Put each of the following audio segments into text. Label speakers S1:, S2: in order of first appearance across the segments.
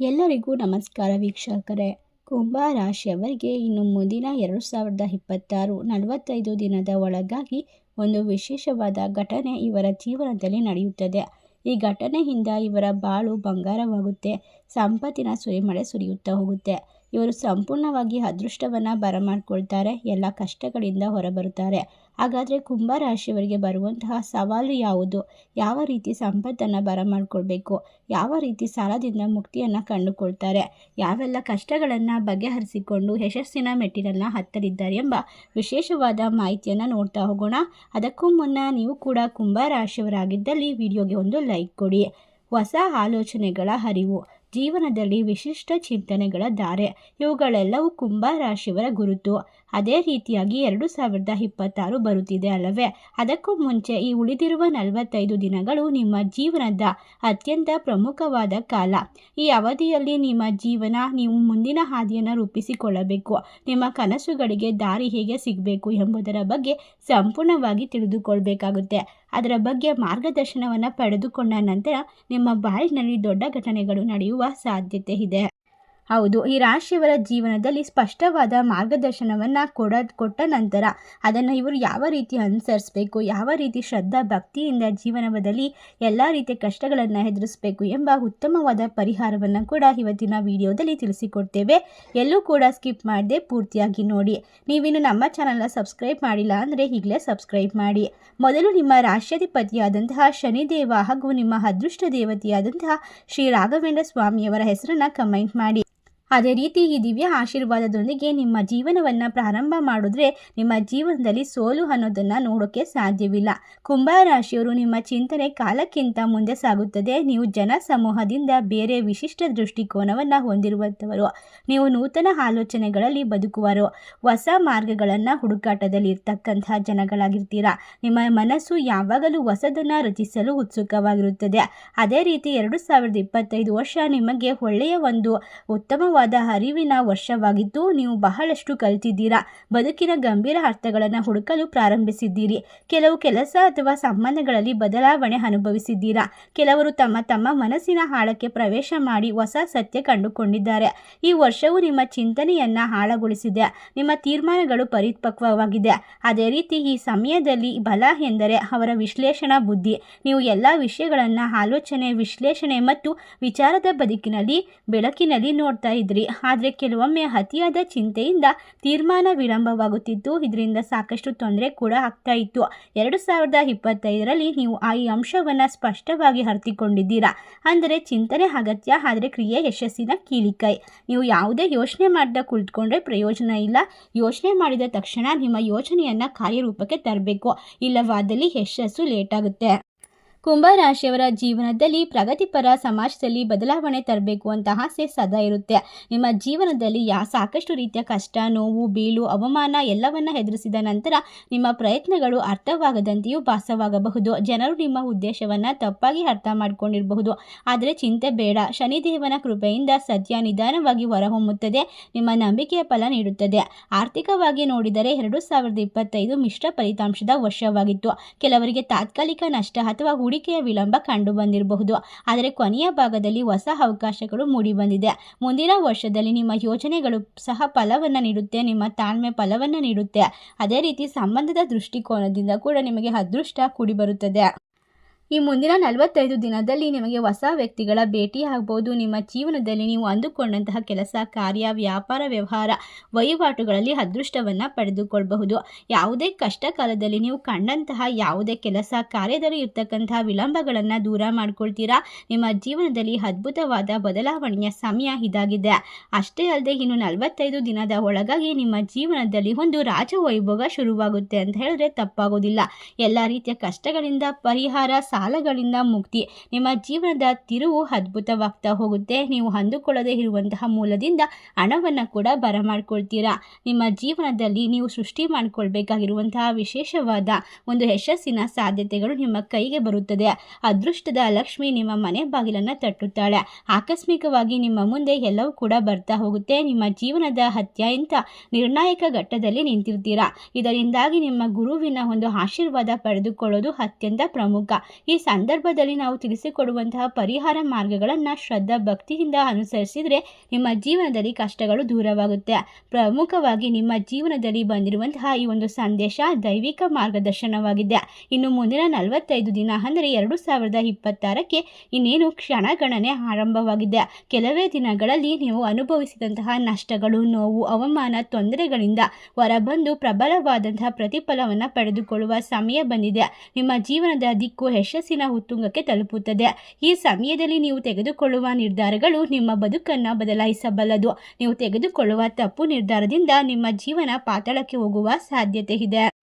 S1: ಎಲ್ಲರಿಗೂ ನಮಸ್ಕಾರ ವೀಕ್ಷಕರೇ. ಕುಂಭ ರಾಶಿಯವರಿಗೆ ಇನ್ನು ಮುಂದಿನ ಎರಡು ಸಾವಿರದ ಇಪ್ಪತ್ತಾರು ನಲವತ್ತೈದು ದಿನದ ಒಳಗಾಗಿ ಒಂದು ವಿಶೇಷವಾದ ಘಟನೆ ಇವರ ಜೀವನದಲ್ಲಿ ನಡೆಯುತ್ತದೆ. ಈ ಘಟನೆಯಿಂದ ಇವರ ಬಾಳು ಬಂಗಾರವಾಗುತ್ತೆ. ಸಂಪತ್ತಿನ ಸುರಿಮಳೆ ಸುರಿಯುತ್ತಾ ಹೋಗುತ್ತೆ. ಇವರು ಸಂಪೂರ್ಣವಾಗಿ ಅದೃಷ್ಟವನ್ನು ಬರಮಾಡ್ಕೊಳ್ತಾರೆ, ಎಲ್ಲ ಕಷ್ಟಗಳಿಂದ ಹೊರಬರುತ್ತಾರೆ. ಹಾಗಾದರೆ ಕುಂಭ ರಾಶಿಯವರಿಗೆ ಬರುವಂತಹ ಸವಾಲು ಯಾವುದು? ಯಾವ ರೀತಿ ಸಂಪತ್ತನ್ನು ಬರಮಾಡ್ಕೊಳ್ಬೇಕು? ಯಾವ ರೀತಿ ಸಾಲದಿಂದ ಮುಕ್ತಿಯನ್ನು ಕಂಡುಕೊಳ್ತಾರೆ? ಯಾವೆಲ್ಲ ಕಷ್ಟಗಳನ್ನು ಬಗೆಹರಿಸಿಕೊಂಡು ಯಶಸ್ಸಿನ ಮೆಟ್ಟಿಲನ್ನು ಹತ್ತಲಿದ್ದಾರೆ ಎಂಬ ವಿಶೇಷವಾದ ಮಾಹಿತಿಯನ್ನು ನೋಡ್ತಾ ಹೋಗೋಣ. ಅದಕ್ಕೂ ಮುನ್ನ ನೀವು ಕೂಡ ಕುಂಭ ರಾಶಿಯವರಾಗಿದ್ದಲ್ಲಿ ವಿಡಿಯೋಗೆ ಒಂದು ಲೈಕ್ ಕೊಡಿ. ಹೊಸ ಆಲೋಚನೆಗಳ ಹರಿವು. ಜೀವನದಲ್ಲಿ ವಿಶಿಷ್ಟ ಚಿಂತನೆಗಳ ಧಾರೆ ಇವುಗಳೆಲ್ಲವೂ ಕುಂಭ ರಾಶಿಯವರ ಗುರುತು. ಅದೇ ರೀತಿಯಾಗಿ ಎರಡು ಸಾವಿರದ ಇಪ್ಪತ್ತಾರು ಬರುತ್ತಿದೆ ಅಲ್ಲವೇ? ಅದಕ್ಕೂ ಮುಂಚೆ ಈ ಉಳಿದಿರುವ ನಲವತ್ತೈದು ದಿನಗಳು ನಿಮ್ಮ ಜೀವನದ ಅತ್ಯಂತ ಪ್ರಮುಖವಾದ ಕಾಲ. ಈ ಅವಧಿಯಲ್ಲಿ ನಿಮ್ಮ ಜೀವನ ನೀವು ಮುಂದಿನ ಹಾದಿಯನ್ನು ರೂಪಿಸಿಕೊಳ್ಳಬೇಕು. ನಿಮ್ಮ ಕನಸುಗಳಿಗೆ ದಾರಿ ಹೇಗೆ ಸಿಗಬೇಕು ಎಂಬುದರ ಬಗ್ಗೆ ಸಂಪೂರ್ಣವಾಗಿ ತಿಳಿದುಕೊಳ್ಬೇಕಾಗುತ್ತೆ. ಅದರ ಬಗ್ಗೆ ಮಾರ್ಗದರ್ಶನವನ್ನು ಪಡೆದುಕೊಂಡ ನಂತರ ನಿಮ್ಮ ಬಾಳಿನಲ್ಲಿ ದೊಡ್ಡ ಘಟನೆಗಳು ನಡೆಯುವ ಸಾಧ್ಯತೆ ಇದೆ. ಹೌದು, ಈ ರಾಶಿಯವರ ಜೀವನದಲ್ಲಿ ಸ್ಪಷ್ಟವಾದ ಮಾರ್ಗದರ್ಶನವನ್ನು ಕೊಡ, ಕೊಟ್ಟ ನಂತರ ಅದನ್ನು ಇವರು ಯಾವ ರೀತಿ ಅನುಸರಿಸಬೇಕು, ಯಾವ ರೀತಿ ಶ್ರದ್ಧಾ ಭಕ್ತಿಯಿಂದ ಜೀವನದಲ್ಲಿ ಎಲ್ಲ ರೀತಿಯ ಕಷ್ಟಗಳನ್ನು ಎದುರಿಸಬೇಕು ಎಂಬ ಉತ್ತಮವಾದ ಪರಿಹಾರವನ್ನು ಕೂಡ ಇವತ್ತಿನ ವಿಡಿಯೋದಲ್ಲಿ ತಿಳಿಸಿಕೊಡ್ತೇವೆ. ಎಲ್ಲೂ ಕೂಡ ಸ್ಕಿಪ್ ಮಾಡದೆ ಪೂರ್ತಿಯಾಗಿ ನೋಡಿ. ನೀವಿನ್ನು ನಮ್ಮ ಚಾನಲ್ನ ಸಬ್ಸ್ಕ್ರೈಬ್ ಮಾಡಿಲ್ಲ ಅಂದರೆ ಈಗಲೇ ಸಬ್ಸ್ಕ್ರೈಬ್ ಮಾಡಿ. ಮೊದಲು ನಿಮ್ಮ ರಾಷ್ಟ್ರಾಧಿಪತಿಯಾದಂತಹ ಶನಿದೇವ ಹಾಗೂ ನಿಮ್ಮ ಅದೃಷ್ಟ ದೇವತೆಯಾದಂತಹ ಶ್ರೀ ರಾಘವೇಂದ್ರ ಸ್ವಾಮಿಯವರ ಹೆಸರನ್ನು ಕಮೆಂಟ್ ಮಾಡಿ. ಅದೇ ರೀತಿ ಈ ದಿವ್ಯ ಆಶೀರ್ವಾದದೊಂದಿಗೆ ನಿಮ್ಮ ಜೀವನವನ್ನು ಪ್ರಾರಂಭ ಮಾಡಿದ್ರೆ ನಿಮ್ಮ ಜೀವನದಲ್ಲಿ ಸೋಲು ಅನ್ನೋದನ್ನು ನೋಡೋಕ್ಕೆ ಸಾಧ್ಯವಿಲ್ಲ. ಕುಂಭ ರಾಶಿಯವರು ನಿಮ್ಮ ಚಿಂತನೆ ಕಾಲಕ್ಕಿಂತ ಮುಂದೆ ಸಾಗುತ್ತದೆ. ನೀವು ಜನ ಸಮೂಹದಿಂದ ಬೇರೆ ವಿಶಿಷ್ಟ ದೃಷ್ಟಿಕೋನವನ್ನು ಹೊಂದಿರುವಂಥವರು ನೀವು ನೂತನ ಆಲೋಚನೆಗಳಲ್ಲಿ ಬದುಕುವರು. ಹೊಸ ಮಾರ್ಗಗಳನ್ನು ಹುಡುಕಾಟದಲ್ಲಿ ಇರ್ತಕ್ಕಂತಹ ಜನಗಳಾಗಿರ್ತೀರಾ. ನಿಮ್ಮ ಮನಸ್ಸು ಯಾವಾಗಲೂ ಹೊಸದನ್ನು ರಚಿಸಲು ಉತ್ಸುಕವಾಗಿರುತ್ತದೆ. ಅದೇ ರೀತಿ ಎರಡು ಸಾವಿರದ ಇಪ್ಪತ್ತೈದು ವರ್ಷ ನಿಮಗೆ ಒಳ್ಳೆಯ ಒಂದು ಉತ್ತಮ ಅಗಾಧವಾದ ಅರಿವಿನ ವರ್ಷವಾಗಿದ್ದು, ನೀವು ಬಹಳಷ್ಟು ಕಲಿತಿದ್ದೀರಾ. ಬದುಕಿನ ಗಂಭೀರ ಅರ್ಥಗಳನ್ನು ಹುಡುಕಲು ಪ್ರಾರಂಭಿಸಿದ್ದೀರಿ. ಕೆಲವು ಕೆಲಸ ಅಥವಾ ಸಂಬಂಧಗಳಲ್ಲಿ ಬದಲಾವಣೆ ಅನುಭವಿಸಿದ್ದೀರಾ. ಕೆಲವರು ತಮ್ಮ ತಮ್ಮ ಮನಸ್ಸಿನ ಆಳಕ್ಕೆ ಪ್ರವೇಶ ಮಾಡಿ ಹೊಸ ಸತ್ಯ ಕಂಡುಕೊಂಡಿದ್ದಾರೆ. ಈ ವರ್ಷವು ನಿಮ್ಮ ಚಿಂತನೆಯನ್ನ ಆಳಗೊಳಿಸಿದೆ ನಿಮ್ಮ ತೀರ್ಮಾನಗಳು ಪರಿಪಕ್ವವಾಗಿದೆ. ಅದೇ ರೀತಿ ಈ ಸಮಯದಲ್ಲಿ ಬಲ ಎಂದರೆ ಅವರ ವಿಶ್ಲೇಷಣಾ ಬುದ್ಧಿ. ನೀವು ಎಲ್ಲ ವಿಷಯಗಳನ್ನು ಆಲೋಚನೆ, ವಿಶ್ಲೇಷಣೆ ಮತ್ತು ವಿಚಾರದ ಬದುಕಿನಲ್ಲಿ, ಬೆಳಕಿನಲ್ಲಿ ನೋಡ್ತಾ ಇದ್ರಿ ಆದರೆ ಕೆಲವೊಮ್ಮೆ ಅತಿಯಾದ ಚಿಂತೆಯಿಂದ ತೀರ್ಮಾನ ವಿಳಂಬವಾಗುತ್ತಿತ್ತು. ಇದರಿಂದ ಸಾಕಷ್ಟು ತೊಂದರೆ ಕೂಡ ಆಗ್ತಾ ಇತ್ತು. ಎರಡು ಸಾವಿರದ ಇಪ್ಪತ್ತೈದರಲ್ಲಿ ನೀವು ಆ ಈ ಅಂಶವನ್ನು ಸ್ಪಷ್ಟವಾಗಿ ಅರ್ಥಿಕೊಂಡಿದ್ದೀರಾ ಅಂದರೆ ಚಿಂತನೆ ಅಗತ್ಯ, ಆದರೆ ಕ್ರಿಯೆ ಯಶಸ್ಸಿನ ಕೀಲಿಕೈ. ನೀವು ಯಾವುದೇ ಯೋಚನೆ ಮಾಡ್ತಾ ಕುಳಿತುಕೊಂಡ್ರೆ ಪ್ರಯೋಜನ ಇಲ್ಲ. ಯೋಚನೆ ಮಾಡಿದ ತಕ್ಷಣ ನಿಮ್ಮ ಯೋಚನೆಯನ್ನು ಕಾರ್ಯರೂಪಕ್ಕೆ ತರಬೇಕು. ಇಲ್ಲವಾದಲ್ಲಿ ಯಶಸ್ಸು ಲೇಟ್ ಆಗುತ್ತೆ ಕುಂಭರಾಶಿಯವರ ಜೀವನದಲ್ಲಿ ಪ್ರಗತಿಪರ ಸಮಾಜದಲ್ಲಿ ಬದಲಾವಣೆ ತರಬೇಕು ಅಂತ ಆಸೆ ಸದಾ ಇರುತ್ತೆ. ನಿಮ್ಮ ಜೀವನದಲ್ಲಿ ಯಾ ಸಾಕಷ್ಟು ರೀತಿಯ ಕಷ್ಟ, ನೋವು, ಬೀಳು, ಅವಮಾನ ಎಲ್ಲವನ್ನ ಎದುರಿಸಿದ ನಂತರ ನಿಮ್ಮ ಪ್ರಯತ್ನಗಳು ಅರ್ಥವಾಗದಂತೆಯೂ ಭಾಸವಾಗಬಹುದು. ಜನರು ನಿಮ್ಮ ಉದ್ದೇಶವನ್ನು ತಪ್ಪಾಗಿ ಅರ್ಥ ಮಾಡಿಕೊಂಡಿರಬಹುದು. ಆದರೆ ಚಿಂತೆ ಬೇಡ. ಶನಿದೇವನ ಕೃಪೆಯಿಂದ ಸದ್ಯ ನಿಧಾನವಾಗಿ ಹೊರಹೊಮ್ಮುತ್ತದೆ. ನಿಮ್ಮ ನಂಬಿಕೆಯ ಫಲ ನೀಡುತ್ತದೆ. ಆರ್ಥಿಕವಾಗಿ ನೋಡಿದರೆ ಎರಡು ಸಾವಿರದ ಇಪ್ಪತ್ತೈದು ಮಿಶ್ರ ಫಲಿತಾಂಶದ ವರ್ಷವಾಗಿತ್ತು. ಕೆಲವರಿಗೆ ತಾತ್ಕಾಲಿಕ ನಷ್ಟ ಅಥವಾ ಹೂಡಿ ಹೂಡಿಕೆಯ ವಿಳಂಬ ಕಂಡುಬಂದಿರಬಹುದು. ಆದರೆ ಕೊನೆಯ ಭಾಗದಲ್ಲಿ ಹೊಸ ಅವಕಾಶಗಳು ಮೂಡಿಬಂದಿದೆ. ಮುಂದಿನ ವರ್ಷದಲ್ಲಿ ನಿಮ್ಮ ಯೋಜನೆಗಳು ಸಹ ಫಲವನ್ನು ನೀಡುತ್ತೆ, ನಿಮ್ಮ ತಾಳ್ಮೆ ಫಲವನ್ನು ನೀಡುತ್ತೆ. ಅದೇ ರೀತಿ ಸಂಬಂಧದ ದೃಷ್ಟಿಕೋನದಿಂದ ಕೂಡ ನಿಮಗೆ ಅದೃಷ್ಟ ಕೂಡಿ ಬರುತ್ತದೆ ಈ ಮುಂದಿನ ನಲವತ್ತೈದು ದಿನದಲ್ಲಿ ನಿಮಗೆ ಹೊಸ ವ್ಯಕ್ತಿಗಳ ಭೇಟಿ ಆಗ್ಬೋದು. ನಿಮ್ಮ ಜೀವನದಲ್ಲಿ ನೀವು ಅಂದುಕೊಂಡಂತಹ ಕೆಲಸ, ಕಾರ್ಯ, ವ್ಯಾಪಾರ, ವ್ಯವಹಾರ, ವಹಿವಾಟುಗಳಲ್ಲಿ ಅದೃಷ್ಟವನ್ನು ಪಡೆದುಕೊಳ್ಳಬಹುದು ಯಾವುದೇ ಕಷ್ಟ ಕಾಲದಲ್ಲಿ ನೀವು ಕಂಡಂತಹ ಯಾವುದೇ ಕೆಲಸ, ಕಾರ್ಯದಲ್ಲಿ ಇರ್ತಕ್ಕಂತಹ ವಿಳಂಬಗಳನ್ನು ದೂರ ಮಾಡ್ಕೊಳ್ತೀರಾ? ನಿಮ್ಮ ಜೀವನದಲ್ಲಿ ಅದ್ಭುತವಾದ ಬದಲಾವಣೆಯ ಸಮಯ ಇದಾಗಿದೆ. ಅಷ್ಟೇ ಅಲ್ಲದೆ ಇನ್ನು ನಲವತ್ತೈದು ದಿನದ ಒಳಗಾಗಿ ನಿಮ್ಮ ಜೀವನದಲ್ಲಿ ಒಂದು ರಾಜವೈಭೋಗ ಶುರುವಾಗುತ್ತೆ ಅಂತ ಹೇಳಿದ್ರೆ ತಪ್ಪಾಗೋದಿಲ್ಲ. ಎಲ್ಲ ರೀತಿಯ ಕಷ್ಟಗಳಿಂದ ಪರಿಹಾರ ಸಾಲಗಳಿಂದ ಮುಕ್ತಿ. ನಿಮ್ಮ ಜೀವನದ ತಿರುವು ಅದ್ಭುತವಾಗ್ತಾ ಹೋಗುತ್ತೆ. ನೀವು ಅಂದುಕೊಳ್ಳದೆ ಇರುವಂತಹ ಮೂಲದಿಂದ ಹಣವನ್ನು ಕೂಡ ಬರಮಾಡ್ಕೊಳ್ತೀರಾ? ನಿಮ್ಮ ಜೀವನದಲ್ಲಿ ನೀವು ಸೃಷ್ಟಿ ಮಾಡಿಕೊಳ್ಬೇಕಾಗಿರುವಂತಹ ವಿಶೇಷವಾದ ಒಂದು ಯಶಸ್ಸಿನ ಸಾಧ್ಯತೆಗಳು ನಿಮ್ಮ ಕೈಗೆ ಬರುತ್ತದೆ. ಅದೃಷ್ಟದ ಲಕ್ಷ್ಮಿ ನಿಮ್ಮ ಮನೆ ಬಾಗಿಲನ್ನು ತಟ್ಟುತ್ತಾಳೆ. ಆಕಸ್ಮಿಕವಾಗಿ ನಿಮ್ಮ ಮುಂದೆ ಎಲ್ಲವೂ ಕೂಡ ಬರ್ತಾ ಹೋಗುತ್ತೆ. ನಿಮ್ಮ ಜೀವನದ ಅತ್ಯಂತ ನಿರ್ಣಾಯಕ ಘಟ್ಟದಲ್ಲಿ ನಿಂತಿರ್ತೀರಾ? ಇದರಿಂದಾಗಿ ನಿಮ್ಮ ಗುರುವಿನ ಒಂದು ಆಶೀರ್ವಾದ ಪಡೆದುಕೊಳ್ಳೋದು ಅತ್ಯಂತ ಪ್ರಮುಖ. ಈ ಸಂದರ್ಭದಲ್ಲಿ ನಾವು ತಿಳಿಸಿಕೊಡುವಂತಹ ಪರಿಹಾರ ಮಾರ್ಗಗಳನ್ನು ಶ್ರದ್ಧಾ ಭಕ್ತಿಯಿಂದ ಅನುಸರಿಸಿದರೆ ನಿಮ್ಮ ಜೀವನದಲ್ಲಿ ಕಷ್ಟಗಳು ದೂರವಾಗುತ್ತೆ. ಪ್ರಮುಖವಾಗಿ ನಿಮ್ಮ ಜೀವನದಲ್ಲಿ ಬಂದಿರುವಂತಹ ಈ ಒಂದು ಸಂದೇಶ ದೈವಿಕ ಮಾರ್ಗದರ್ಶನವಾಗಿದೆ. ಇನ್ನು ಮುಂದಿನ ನಲವತ್ತೈದು ದಿನ, ಅಂದರೆ ಎರಡು ಸಾವಿರದ ಇಪ್ಪತ್ತಾರಕ್ಕೆ ಇನ್ನೇನು ಕ್ಷಣಗಣನೆ ಆರಂಭವಾಗಿದೆ. ಕೆಲವೇ ದಿನಗಳಲ್ಲಿ ನೀವು ಅನುಭವಿಸಿದಂತಹ ನಷ್ಟಗಳು, ನೋವು, ಅವಮಾನ, ತೊಂದರೆಗಳಿಂದ ಹೊರಬಂದು ಪ್ರಬಲವಾದಂತಹ ಪ್ರತಿಫಲವನ್ನು ಪಡೆದುಕೊಳ್ಳುವ ಸಮಯ ಬಂದಿದೆ. ನಿಮ್ಮ ಜೀವನದ ದಿಕ್ಕು ಯಶಸ್ಸಿನ ಉತ್ತುಂಗಕ್ಕೆ ತಲುಪುತ್ತದೆ. ಈ ಸಮಯದಲ್ಲಿ ನೀವು ತೆಗೆದುಕೊಳ್ಳುವ ನಿರ್ಧಾರಗಳು ನಿಮ್ಮ ಬದುಕನ್ನು ಬದಲಾಯಿಸಬಲ್ಲದು. ನೀವು ತೆಗೆದುಕೊಳ್ಳುವ ತಪ್ಪು ನಿರ್ಧಾರದಿಂದ ನಿಮ್ಮ ಜೀವನ ಪಾತಾಳಕ್ಕೆ ಹೋಗುವ ಸಾಧ್ಯತೆ ಇದೆ.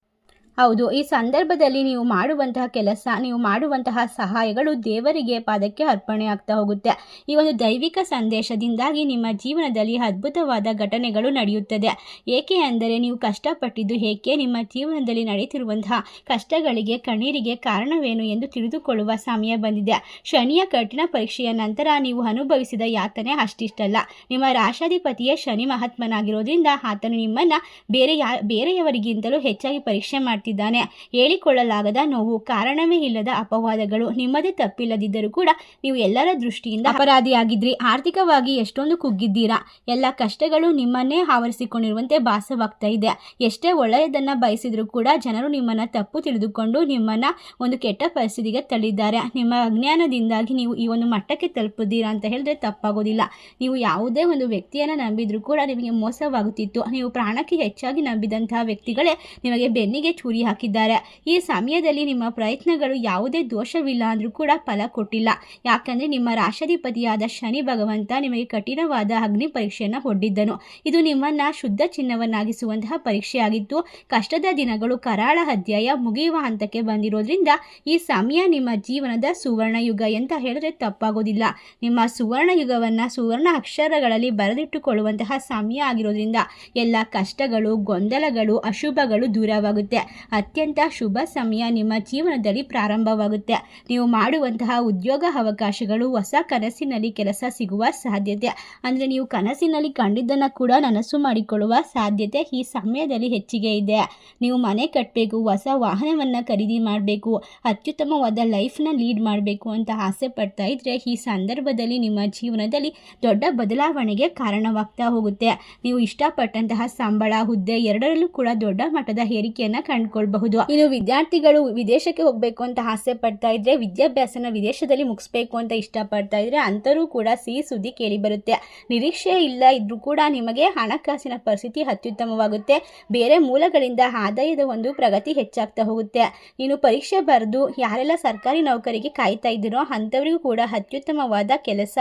S1: ಹೌದು, ಈ ಸಂದರ್ಭದಲ್ಲಿ ನೀವು ಮಾಡುವಂತಹ ಕೆಲಸ, ನೀವು ಮಾಡುವಂತಹ ಸಹಾಯಗಳು ದೇವರಿಗೆ ಪಾದಕ್ಕೆ ಅರ್ಪಣೆ ಆಗ್ತಾ ಹೋಗುತ್ತೆ. ಈ ಒಂದು ದೈವಿಕ ಸಂದೇಶದಿಂದಾಗಿ ನಿಮ್ಮ ಜೀವನದಲ್ಲಿ ಅದ್ಭುತವಾದ ಘಟನೆಗಳು ನಡೆಯುತ್ತದೆ. ಏಕೆ ಅಂದರೆ ನೀವು ಕಷ್ಟಪಟ್ಟಿದ್ದು ಏಕೆ? ನಿಮ್ಮ ಜೀವನದಲ್ಲಿ ನಡೆಯುತ್ತಿರುವಂತಹ ಕಷ್ಟಗಳಿಗೆ ಕಣ್ಣೀರಿಗೆ ಕಾರಣವೇನು ಎಂದು ತಿಳಿದುಕೊಳ್ಳುವ ಸಮಯ ಬಂದಿದೆ. ಶನಿಯ ಕಠಿಣ ಪರೀಕ್ಷೆಯ ನಂತರ ನೀವು ಅನುಭವಿಸಿದ ಯಾತನೆ ಅಷ್ಟಿಷ್ಟಲ್ಲ. ನಿಮ್ಮ ರಾಶಾಧಿಪತಿಯೇ ಶನಿ ಮಹಾತ್ಮನಾಗಿರೋದ್ರಿಂದ ಆತನು ನಿಮ್ಮನ್ನು ಬೇರೆ ಬೇರೆಯವರಿಗಿಂತಲೂ ಹೆಚ್ಚಾಗಿ ಪರೀಕ್ಷೆ ಮಾಡಿ ಮಾಡ್ತಿದ್ದಾನೆ. ಹೇಳಿಕೊಳ್ಳಲಾಗದ ನೋವು, ಕಾರಣವೇ ಇಲ್ಲದ ಅಪವಾದಗಳು, ನಿಮ್ಮದೇ ತಪ್ಪಿಲ್ಲದಿದ್ದರೂ ಕೂಡ ನೀವು ಎಲ್ಲರ ದೃಷ್ಟಿಯಿಂದ ಅಪರಾಧಿಯಾಗಿದ್ರಿ. ಆರ್ಥಿಕವಾಗಿ ಎಷ್ಟೊಂದು ಕುಗ್ಗಿದ್ದೀರಾ? ಎಲ್ಲ ಕಷ್ಟಗಳು ನಿಮ್ಮನ್ನೇ ಆವರಿಸಿಕೊಂಡಿರುವಂತೆ ಭಾಸವಾಗ್ತಾ ಇದೆ. ಎಷ್ಟೇ ಒಳ್ಳೆಯದನ್ನ ಬಯಸಿದ್ರು ಕೂಡ ಜನರು ನಿಮ್ಮನ್ನ ತಪ್ಪು ತಿಳಿದುಕೊಂಡು ನಿಮ್ಮನ್ನ ಒಂದು ಕೆಟ್ಟ ಪರಿಸ್ಥಿತಿಗೆ ತಳ್ಳಿದ್ದಾರೆ. ನಿಮ್ಮ ಅಜ್ಞಾನದಿಂದಾಗಿ ನೀವು ಈ ಒಂದು ಮಟ್ಟಕ್ಕೆ ತಲುಪಿದ್ದೀರಾ ಅಂತ ಹೇಳಿದ್ರೆ ತಪ್ಪಾಗೋದಿಲ್ಲ. ನೀವು ಯಾವುದೇ ಒಂದು ವ್ಯಕ್ತಿಯನ್ನ ನಂಬಿದ್ರು ಕೂಡ ನಿಮಗೆ ಮೋಸವಾಗುತ್ತಿತ್ತು. ನೀವು ಪ್ರಾಣಕ್ಕೆ ಹೆಚ್ಚಾಗಿ ನಂಬಿದಂತಹ ವ್ಯಕ್ತಿಗಳೇ ನಿಮಗೆ ಬೆನ್ನಿಗೆ ಚೂರಿ ಗುರಿ ಹಾಕಿದ್ದಾರೆ. ಈ ಸಮಯದಲ್ಲಿ ನಿಮ್ಮ ಪ್ರಯತ್ನಗಳು ಯಾವುದೇ ದೋಷವಿಲ್ಲ ಅಂದರೂ ಕೂಡ ಫಲ ಕೊಟ್ಟಿಲ್ಲ. ಯಾಕಂದರೆ ನಿಮ್ಮ ರಾಷ್ಟ್ರಾಧಿಪತಿಯಾದ ಶನಿ ಭಗವಂತ ನಿಮಗೆ ಕಠಿಣವಾದ ಅಗ್ನಿ ಪರೀಕ್ಷೆಯನ್ನು ಹೊಡ್ಡಿದ್ದನು. ಇದು ನಿಮ್ಮನ್ನು ಶುದ್ಧ ಚಿನ್ನವನ್ನಾಗಿಸುವಂತಹ ಪರೀಕ್ಷೆಯಾಗಿತ್ತು. ಕಷ್ಟದ ದಿನಗಳು, ಕರಾಳ ಅಧ್ಯಾಯ ಮುಗಿಯುವ ಹಂತಕ್ಕೆ ಬಂದಿರೋದ್ರಿಂದ ಈ ಸಮಯ ನಿಮ್ಮ ಜೀವನದ ಸುವರ್ಣ ಯುಗ ಅಂತ ಹೇಳಿದ್ರೆ ತಪ್ಪಾಗೋದಿಲ್ಲ. ನಿಮ್ಮ ಸುವರ್ಣ ಯುಗವನ್ನು ಸುವರ್ಣ ಅಕ್ಷರಗಳಲ್ಲಿ ಬರೆದಿಟ್ಟುಕೊಳ್ಳುವಂತಹ ಸಮಯ ಆಗಿರೋದ್ರಿಂದ ಎಲ್ಲ ಕಷ್ಟಗಳು, ಗೊಂದಲಗಳು, ಅಶುಭಗಳು ದೂರವಾಗುತ್ತೆ. ಅತ್ಯಂತ ಶುಭ ಸಮಯ ನಿಮ್ಮ ಜೀವನದಲ್ಲಿ ಪ್ರಾರಂಭವಾಗುತ್ತೆ. ನೀವು ಮಾಡುವಂತಹ ಉದ್ಯೋಗ ಅವಕಾಶಗಳು, ಹೊಸ ಕನಸಿನಲ್ಲಿ ಕೆಲಸ ಸಿಗುವ ಸಾಧ್ಯತೆ. ಅಂದರೆ ನೀವು ಕನಸಿನಲ್ಲಿ ಕಂಡಿದ್ದನ್ನು ಕೂಡ ನನಸು ಮಾಡಿಕೊಳ್ಳುವ ಸಾಧ್ಯತೆ ಈ ಸಮಯದಲ್ಲಿ ಹೆಚ್ಚಿಗೆ ಇದೆ. ನೀವು ಮನೆ ಕಟ್ಟಬೇಕು ಹೊಸ ವಾಹನವನ್ನು ಖರೀದಿ ಮಾಡಬೇಕು, ಅತ್ಯುತ್ತಮವಾದ ಲೈಫ್ನ ಲೀಡ್ ಮಾಡಬೇಕು ಅಂತ ಆಸೆ ಪಡ್ತಾ ಇದ್ರೆ ಈ ಸಂದರ್ಭದಲ್ಲಿ ನಿಮ್ಮ ಜೀವನದಲ್ಲಿ ದೊಡ್ಡ ಬದಲಾವಣೆಗೆ ಕಾರಣವಾಗ್ತಾ ಹೋಗುತ್ತೆ. ನೀವು ಇಷ್ಟಪಟ್ಟಂತಹ ಸಂಬಳ, ಹುದ್ದೆ ಎರಡರಲ್ಲೂ ಕೂಡ ದೊಡ್ಡ ಮಟ್ಟದ ಏರಿಕೆಯನ್ನು ಕಂಡು ಕಂಡುಕೊಳ್ಬಹುದು ಇನ್ನು ವಿದ್ಯಾರ್ಥಿಗಳು ವಿದೇಶಕ್ಕೆ ಹೋಗಬೇಕು ಅಂತ ಆಸೆ ಪಡ್ತಾ ಇದ್ರೆ, ವಿದ್ಯಾಭ್ಯಾಸನ ವಿದೇಶದಲ್ಲಿ ಮುಗಿಸ್ಬೇಕು ಅಂತ ಇಷ್ಟಪಡ್ತಾ ಇದ್ರೆ, ಅಂತರೂ ಕೂಡ ಸಿಹಿ ಸುದ್ದಿ ಕೇಳಿ ಬರುತ್ತೆ. ನಿರೀಕ್ಷೆ ಇಲ್ಲ ಇದ್ರೂ ಕೂಡ ನಿಮಗೆ ಹಣಕಾಸಿನ ಪರಿಸ್ಥಿತಿ ಅತ್ಯುತ್ತಮವಾಗುತ್ತೆ. ಬೇರೆ ಮೂಲಗಳಿಂದ ಆದಾಯದ ಒಂದು ಪ್ರಗತಿ ಹೆಚ್ಚಾಗ್ತಾ ಹೋಗುತ್ತೆ. ಇನ್ನು ಪರೀಕ್ಷೆ ಬರೆದು ಯಾರೆಲ್ಲ ಸರ್ಕಾರಿ ನೌಕರಿಗೆ ಕಾಯ್ತಾ ಇದ್ದೀರೋ ಅಂಥವರಿಗೂ ಕೂಡ ಅತ್ಯುತ್ತಮವಾದ ಕೆಲಸ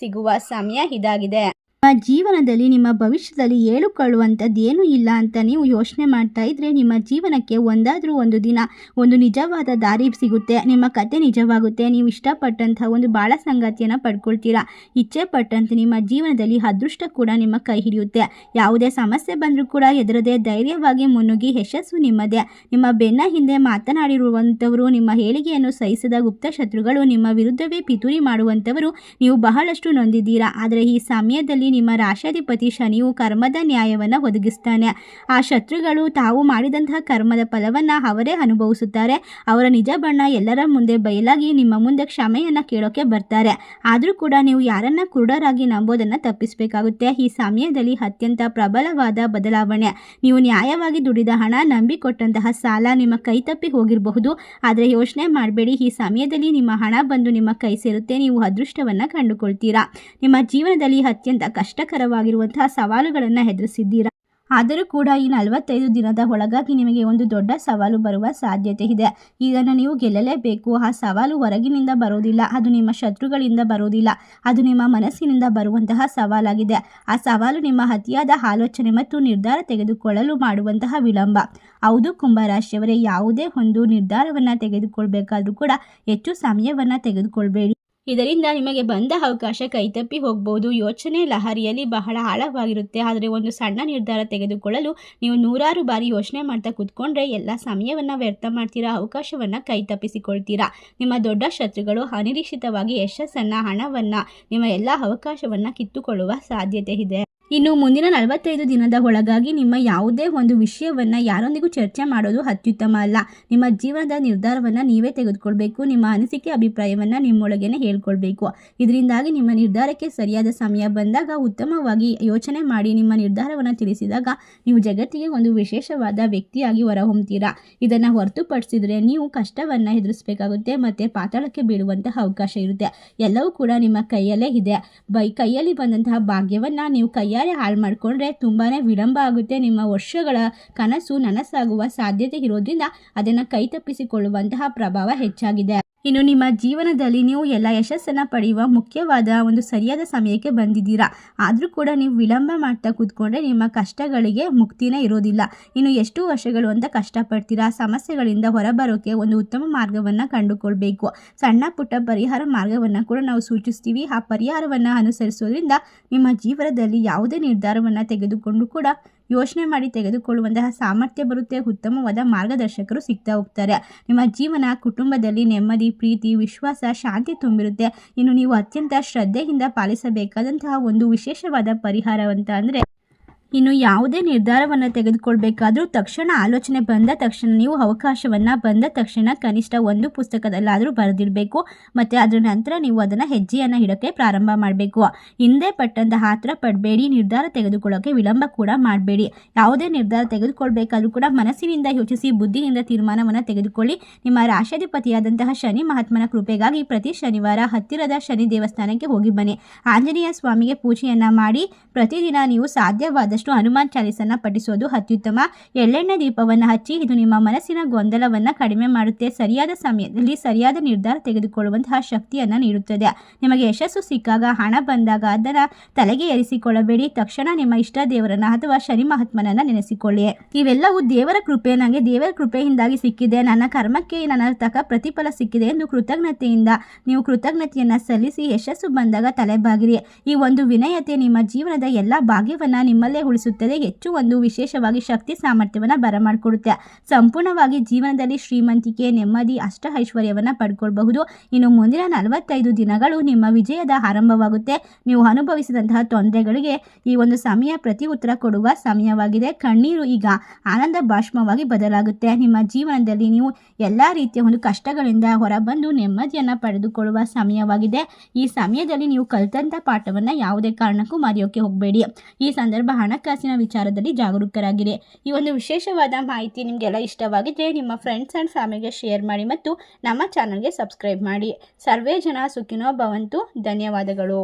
S1: ಸಿಗುವ ಸಮಯ ಇದಾಗಿದೆ. ನಿಮ್ಮ ಜೀವನದಲ್ಲಿ, ನಿಮ್ಮ ಭವಿಷ್ಯದಲ್ಲಿ ಹೇಳಿಕೊಳ್ಳುವಂಥದ್ದು ಏನೂ ಇಲ್ಲ ಅಂತ ನೀವು ಯೋಚನೆ ಮಾಡ್ತಾ ಇದ್ರೆ ನಿಮ್ಮ ಜೀವನಕ್ಕೆ ಒಂದಾದರೂ ಒಂದು ದಿನ ಒಂದು ನಿಜವಾದ ದಾರಿ ಸಿಗುತ್ತೆ. ನಿಮ್ಮ ಕತೆ ನಿಜವಾಗುತ್ತೆ. ನೀವು ಇಷ್ಟಪಟ್ಟಂತಹ ಒಂದು ಬಾಳ ಸಂಗತಿಯನ್ನು ಪಡ್ಕೊಳ್ತೀರಾ. ಇಚ್ಛೆ ಪಟ್ಟಂತೆ ನಿಮ್ಮ ಜೀವನದಲ್ಲಿ ಅದೃಷ್ಟ ಕೂಡ ನಿಮ್ಮ ಕೈ ಹಿಡಿಯುತ್ತೆ. ಯಾವುದೇ ಸಮಸ್ಯೆ ಬಂದರೂ ಕೂಡ ಎದುರದೆ ಧೈರ್ಯವಾಗಿ ಮುನ್ನುಗ್ಗಿ, ಯಶಸ್ಸು ನಿಮ್ಮದೇ. ನಿಮ್ಮ ಬೆನ್ನ ಹಿಂದೆ ಮಾತನಾಡಿರುವಂಥವರು, ನಿಮ್ಮ ಹೇಳಿಗೆಯನ್ನು ಸಹಿಸದ ಗುಪ್ತ ಶತ್ರುಗಳು, ನಿಮ್ಮ ವಿರುದ್ಧವೇ ಪಿತೂರಿ ಮಾಡುವಂಥವರು ನೀವು ಬಹಳಷ್ಟು ನೊಂದಿದ್ದೀರಾ. ಆದರೆ ಈ ಸಮಯದಲ್ಲಿ ನಿಮ್ಮ ರಾಶಾಧಿಪತಿ ಶನಿಯು ಕರ್ಮದ ನ್ಯಾಯವನ್ನು ಒದಗಿಸ್ತಾನೆ. ಆ ಶತ್ರುಗಳು ತಾವು ಮಾಡಿದಂತಹ ಕರ್ಮದ ಫಲವನ್ನು ಅವರೇ ಅನುಭವಿಸುತ್ತಾರೆ. ಅವರ ನಿಜ ಬಣ್ಣ ಎಲ್ಲರ ಮುಂದೆ ಬಯಲಾಗಿ ನಿಮ್ಮ ಮುಂದೆ ಕ್ಷಮೆಯನ್ನು ಕೇಳೋಕೆ ಬರ್ತಾರೆ. ಆದರೂ ಕೂಡ ನೀವು ಯಾರನ್ನ ಕುರುಡರಾಗಿ ನಂಬೋದನ್ನು ತಪ್ಪಿಸಬೇಕಾಗುತ್ತೆ. ಈ ಸಮಯದಲ್ಲಿ ಅತ್ಯಂತ ಪ್ರಬಲವಾದ ಬದಲಾವಣೆ. ನೀವು ನ್ಯಾಯವಾಗಿ ದುಡಿದ ಹಣ ನಂಬಿಕೊಟ್ಟಂತಹ ಸಾಲ ನಿಮ್ಮ ಕೈ ತಪ್ಪಿ ಹೋಗಿರಬಹುದು. ಆದರೆ ಯೋಚನೆ ಮಾಡಬೇಡಿ. ಈ ಸಮಯದಲ್ಲಿ ನಿಮ್ಮ ಹಣ ಬಂದು ನಿಮ್ಮ ಕೈ ಸೇರುತ್ತೆ. ನೀವು ಅದೃಷ್ಟವನ್ನು ಕಂಡುಕೊಳ್ತೀರಾ. ನಿಮ್ಮ ಜೀವನದಲ್ಲಿ ಅತ್ಯಂತ ಕಷ್ಟಕರವಾಗಿರುವಂತಹ ಸವಾಲುಗಳನ್ನು ಹೆದರಿಸಿದ್ದೀರಾ ಆದರೂ ಕೂಡ ಈ ನಲವತ್ತೈದು ದಿನದ ಒಳಗಾಗಿ ನಿಮಗೆ ಒಂದು ದೊಡ್ಡ ಸವಾಲು ಬರುವ ಸಾಧ್ಯತೆ ಇದೆ. ಇದನ್ನು ನೀವು ಗೆಲ್ಲಲೇಬೇಕು. ಆ ಸವಾಲು ಹೊರಗಿನಿಂದ ಬರೋದಿಲ್ಲ ಅದು ನಿಮ್ಮ ಶತ್ರುಗಳಿಂದ ಬರೋದಿಲ್ಲ ಅದು ನಿಮ್ಮ ಮನಸ್ಸಿನಿಂದ ಬರುವಂತಹ ಸವಾಲಾಗಿದೆ. ಆ ಸವಾಲು ನಿಮ್ಮ ಅತಿಯಾದ ಆಲೋಚನೆ ಮತ್ತು ನಿರ್ಧಾರ ತೆಗೆದುಕೊಳ್ಳಲು ಮಾಡುವಂತಹ ವಿಳಂಬ. ಹೌದು, ಕುಂಭರಾಶಿಯವರೇ, ಯಾವುದೇ ಒಂದು ನಿರ್ಧಾರವನ್ನು ತೆಗೆದುಕೊಳ್ಬೇಕಾದ್ರೂ ಕೂಡ ಹೆಚ್ಚು ಸಮಯವನ್ನು ತೆಗೆದುಕೊಳ್ಬೇಡಿ. ಇದರಿಂದ ನಿಮಗೆ ಬಂದ ಅವಕಾಶ ಕೈತಪ್ಪಿ ಹೋಗಬಹುದು ಯೋಚನೆ ಲಹರಿಯಲ್ಲಿ ಬಹಳ ಆಳವಾಗಿರುತ್ತೆ. ಆದರೆ ಒಂದು ಸಣ್ಣ ನಿರ್ಧಾರ ತೆಗೆದುಕೊಳ್ಳಲು ನೀವು ನೂರಾರು ಬಾರಿ ಯೋಚನೆ ಮಾಡ್ತಾ ಕೂತ್ಕೊಂಡ್ರೆ ಎಲ್ಲ ಸಮಯವನ್ನು ವ್ಯರ್ಥ ಮಾಡ್ತೀರಾ? ಅವಕಾಶವನ್ನು ಕೈತಪ್ಪಿಸಿಕೊಳ್ತೀರಾ? ನಿಮ್ಮ ದೊಡ್ಡ ಶತ್ರುಗಳು ಅನಿರೀಕ್ಷಿತವಾಗಿ ಯಶಸ್ಸನ್ನು, ಹಣವನ್ನು, ನಿಮ್ಮ ಎಲ್ಲ ಅವಕಾಶವನ್ನು ಕಿತ್ತುಕೊಳ್ಳುವ ಸಾಧ್ಯತೆ ಇದೆ. ಇನ್ನು ಮುಂದಿನ ನಲವತ್ತೈದು ದಿನದ ಒಳಗಾಗಿ ನಿಮ್ಮ ಯಾವುದೇ ಒಂದು ವಿಷಯವನ್ನು ಯಾರೊಂದಿಗೂ ಚರ್ಚೆ ಮಾಡೋದು ಅತ್ಯುತ್ತಮ ಅಲ್ಲ. ನಿಮ್ಮ ಜೀವನದ ನಿರ್ಧಾರವನ್ನು ನೀವೇ ತೆಗೆದುಕೊಳ್ಬೇಕು, ನಿಮ್ಮ ಅನಿಸಿಕೆ, ಅಭಿಪ್ರಾಯವನ್ನು ನಿಮ್ಮೊಳಗೇನೆ ಹೇಳ್ಕೊಳ್ಬೇಕು. ಇದರಿಂದಾಗಿ ನಿಮ್ಮ ನಿರ್ಧಾರಕ್ಕೆ ಸರಿಯಾದ ಸಮಯ ಬಂದಾಗ ಉತ್ತಮವಾಗಿ ಯೋಚನೆ ಮಾಡಿ ನಿಮ್ಮ ನಿರ್ಧಾರವನ್ನು ತಿಳಿಸಿದಾಗ ನೀವು ಜಗತ್ತಿಗೆ ಒಂದು ವಿಶೇಷವಾದ ವ್ಯಕ್ತಿಯಾಗಿ ಹೊರಹೊಮ್ತೀರಾ. ಇದನ್ನು ಹೊರತುಪಡಿಸಿದರೆ ನೀವು ಕಷ್ಟವನ್ನು ಎದುರಿಸಬೇಕಾಗುತ್ತೆ, ಮತ್ತು ಪಾತಾಳಕ್ಕೆ ಬೀಳುವಂತಹ ಅವಕಾಶ ಇರುತ್ತೆ. ಎಲ್ಲವೂ ಕೂಡ ನಿಮ್ಮ ಕೈಯಲ್ಲೇ ಇದೆ. ಬೈ ಕೈಯಲ್ಲಿ ಬಂದಂತಹ ಭಾಗ್ಯವನ್ನು ನೀವು ಕೈಯ ಕೈಯಾರೆ ಹಾಳು ಮಾಡಿಕೊಂಡ್ರೆ ತುಂಬಾ ವಿಳಂಬ ಆಗುತ್ತೆ. ನಿಮ್ಮ ವರ್ಷಗಳ ಕನಸು ನನಸಾಗುವ ಸಾಧ್ಯತೆ ಇರೋದ್ರಿಂದ ಅದನ್ನು ಕೈತಪ್ಪಿಸಿಕೊಳ್ಳುವಂತಹ ಪ್ರಭಾವ ಹೆಚ್ಚಾಗಿದೆ. ಇನ್ನು ನಿಮ್ಮ ಜೀವನದಲ್ಲಿ ನೀವು ಎಲ್ಲ ಯಶಸ್ಸನ್ನು ಪಡೆಯುವ ಮುಖ್ಯವಾದ ಒಂದು ಸರಿಯಾದ ಸಮಯಕ್ಕೆ ಬಂದಿದ್ದೀರಾ? ಆದರೂ ಕೂಡ ನೀವು ವಿಳಂಬ ಮಾಡ್ತಾ ಕೂತ್ಕೊಂಡ್ರೆ ನಿಮ್ಮ ಕಷ್ಟಗಳಿಗೆ ಮುಕ್ತಿನೇ ಇರೋದಿಲ್ಲ. ಇನ್ನು ಎಷ್ಟು ವರ್ಷಗಳು ಅಂತ ಕಷ್ಟಪಡ್ತೀರಾ? ಸಮಸ್ಯೆಗಳಿಂದ ಹೊರಬರೋಕೆ ಒಂದು ಉತ್ತಮ ಮಾರ್ಗವನ್ನು ಕಂಡುಕೊಳ್ಬೇಕು. ಸಣ್ಣ ಪುಟ್ಟ ಪರಿಹಾರ ಮಾರ್ಗವನ್ನು ಕೂಡ ನಾವು ಸೂಚಿಸ್ತೀವಿ. ಆ ಪರಿಹಾರವನ್ನು ಅನುಸರಿಸೋದ್ರಿಂದ ನಿಮ್ಮ ಜೀವನದಲ್ಲಿ ಯಾವುದೇ ನಿರ್ಧಾರವನ್ನು ತೆಗೆದುಕೊಂಡು ಕೂಡ ಯೋಚನೆ ಮಾಡಿ ತೆಗೆದುಕೊಳ್ಳುವಂತಹ ಸಾಮರ್ಥ್ಯ ಬರುತ್ತೆ, ಉತ್ತಮವಾದ ಮಾರ್ಗದರ್ಶಕರು ಸಿಗ್ತಾ ಹೋಗ್ತಾರೆ. ನಿಮ್ಮ ಜೀವನ, ಕುಟುಂಬದಲ್ಲಿ ನೆಮ್ಮದಿ, ಪ್ರೀತಿ, ವಿಶ್ವಾಸ, ಶಾಂತಿ ತುಂಬಿರುತ್ತೆ. ಇನ್ನು ನೀವು ಅತ್ಯಂತ ಶ್ರದ್ಧೆಯಿಂದ ಪಾಲಿಸಬೇಕಾದಂತಹ ಒಂದು ವಿಶೇಷವಾದ ಪರಿಹಾರವಂತ ಅಂದರೆ ಇನ್ನು ಯಾವುದೇ ನಿರ್ಧಾರವನ್ನು ತೆಗೆದುಕೊಳ್ಬೇಕಾದ್ರೂ ತಕ್ಷಣ ಆಲೋಚನೆ ಬಂದ ತಕ್ಷಣ ನೀವು ಅವಕಾಶವನ್ನು ಬಂದ ತಕ್ಷಣ ಕನಿಷ್ಠ ಒಂದು ಪುಸ್ತಕದಲ್ಲಾದರೂ ಬರೆದಿಡಬೇಕು. ಮತ್ತು ಅದರ ನಂತರ ನೀವು ಅದನ್ನು ಹೆಜ್ಜೆಯನ್ನು ಇಡೋಕ್ಕೆ ಪ್ರಾರಂಭ ಮಾಡಬೇಕು. ಹಿಂದೆ ಪಟ್ಟಂತಹ ಆತರ ಪಡಬೇಡಿ, ನಿರ್ಧಾರ ತೆಗೆದುಕೊಳ್ಳೋಕೆ ವಿಳಂಬ ಕೂಡ ಮಾಡಬೇಡಿ. ಯಾವುದೇ ನಿರ್ಧಾರ ತೆಗೆದುಕೊಳ್ಬೇಕಾದ್ರೂ ಕೂಡ ಮನಸ್ಸಿನಿಂದ ಯೋಚಿಸಿ, ಬುದ್ಧಿಯಿಂದ ತೀರ್ಮಾನವನ್ನು ತೆಗೆದುಕೊಳ್ಳಿ. ನಿಮ್ಮ ರಾಶಾಧಿಪತಿಯಾದಂತಹ ಶನಿ ಮಹಾತ್ಮನ ಕೃಪೆಗಾಗಿ ಪ್ರತಿ ಶನಿವಾರ ಹತ್ತಿರದ ಶನಿ ದೇವಸ್ಥಾನಕ್ಕೆ ಹೋಗಿ ಬನ್ನಿ. ಆಂಜನೇಯ ಸ್ವಾಮಿಗೆ ಪೂಜೆಯನ್ನು ಮಾಡಿ ಪ್ರತಿದಿನ ನೀವು ಸಾಧ್ಯವಾದಷ್ಟು ಹನುಮಾನ್ ಚಾಲೀಸನ್ನ ಪಠಿಸೋದು ಅತ್ಯುತ್ತಮ. ಎಳ್ಳೆಣ್ಣೆ ದೀಪವನ್ನ ಹಚ್ಚಿ ಇದು ನಿಮ್ಮ ಮನಸ್ಸಿನ ಗೊಂದಲವನ್ನ ಕಡಿಮೆ ಮಾಡುತ್ತೆ. ಸರಿಯಾದ ಸಮಯದಲ್ಲಿ ಸರಿಯಾದ ನಿರ್ಧಾರ ತೆಗೆದುಕೊಳ್ಳುವಂತಹ ಶಕ್ತಿಯನ್ನ ನೀಡುತ್ತದೆ. ನಿಮಗೆ ಯಶಸ್ಸು ಸಿಕ್ಕಾಗ, ಹಣ ಬಂದಾಗ ಅದರ ತಲೆಗೆ ಏರಿಸಿಕೊಳ್ಳಬೇಡಿ. ತಕ್ಷಣ ನಿಮ್ಮ ಇಷ್ಟ ದೇವರನ್ನ ಅಥವಾ ಶನಿ ಮಹಾತ್ಮನನ್ನ ನೆನೆಸಿಕೊಳ್ಳಿ. ಇವೆಲ್ಲವೂ ದೇವರ ಕೃಪೆ. ನನಗೆ ದೇವರ ಕೃಪೆಯಿಂದಾಗಿ ಸಿಕ್ಕಿದೆ. ನನ್ನ ಕರ್ಮಕ್ಕೆ ನನ್ನ ತಕ್ಕ ಪ್ರತಿಫಲ ಸಿಕ್ಕಿದೆ ಎಂದು ಕೃತಜ್ಞತೆಯಿಂದ ನೀವು ಕೃತಜ್ಞತೆಯನ್ನು ಸಲ್ಲಿಸಿ ಯಶಸ್ಸು ಬಂದಾಗ ತಲೆಬಾಗಿರಿ ಈ ಒಂದು ವಿನಯತೆ ನಿಮ್ಮ ಜೀವನದ ಎಲ್ಲ ಭಾಗ್ಯವನ್ನು ನಿಮ್ಮಲ್ಲೇ ಉಳಿಸುತ್ತದೆ ಹೆಚ್ಚು ಒಂದು ವಿಶೇಷವಾಗಿ ಶಕ್ತಿ ಸಾಮರ್ಥ್ಯವನ್ನು ಬರಮಾಡಿಕೊಡುತ್ತೆ. ಸಂಪೂರ್ಣವಾಗಿ ಜೀವನದಲ್ಲಿ ಶ್ರೀಮಂತಿಕೆ, ನೆಮ್ಮದಿ ಅಷ್ಟ ಐಶ್ವರ್ಯವನ್ನು ಪಡ್ಕೊಳ್ಬಹುದು. ಇನ್ನು ಮುಂದಿನ ನಲವತ್ತೈದು ದಿನಗಳು ನಿಮ್ಮ ವಿಜಯದ ಆರಂಭವಾಗುತ್ತೆ. ನೀವು ಅನುಭವಿಸಿದಂತಹ ತೊಂದರೆಗಳಿಗೆ ಈ ಒಂದು ಸಮಯ ಪ್ರತಿ ಉತ್ತರ ಕೊಡುವ ಸಮಯವಾಗಿದೆ. ಕಣ್ಣೀರು ಈಗ ಆನಂದ ಭಾಷ್ಮವಾಗಿ ಬದಲಾಗುತ್ತೆ. ನಿಮ್ಮ ಜೀವನದಲ್ಲಿ ನೀವು ಎಲ್ಲ ರೀತಿಯ ಒಂದು ಕಷ್ಟಗಳಿಂದ ಹೊರಬಂದು ನೆಮ್ಮದಿಯನ್ನು ಪಡೆದುಕೊಳ್ಳುವ ಸಮಯವಾಗಿದೆ. ಈ ಸಮಯದಲ್ಲಿ ನೀವು ಕಲಿತಂಥ ಪಾಠವನ್ನು ಯಾವುದೇ ಕಾರಣಕ್ಕೂ ಮರೆಯೋಕೆ ಹೋಗಬೇಡಿ. ಈ ಸಂದರ್ಭ ಹಣಕಾಸಿನ ವಿಚಾರದಲ್ಲಿ ಜಾಗರೂಕರಾಗಿರಿ ಈ ಒಂದು ವಿಶೇಷವಾದ ಮಾಹಿತಿ ನಿಮಗೆಲ್ಲ ಇಷ್ಟವಾಗಿದ್ದರೆ ನಿಮ್ಮ ಫ್ರೆಂಡ್ಸ್ ಆ್ಯಂಡ್ ಫ್ಯಾಮಿಲಿಗೆ ಶೇರ್ ಮಾಡಿ ಮತ್ತು ನಮ್ಮ ಚಾನಲ್ಗೆ ಸಬ್ಸ್ಕ್ರೈಬ್ ಮಾಡಿ. ಸರ್ವೇ ಜನ ಸುಖಿನೋ ಭವಂತು. ಧನ್ಯವಾದಗಳು.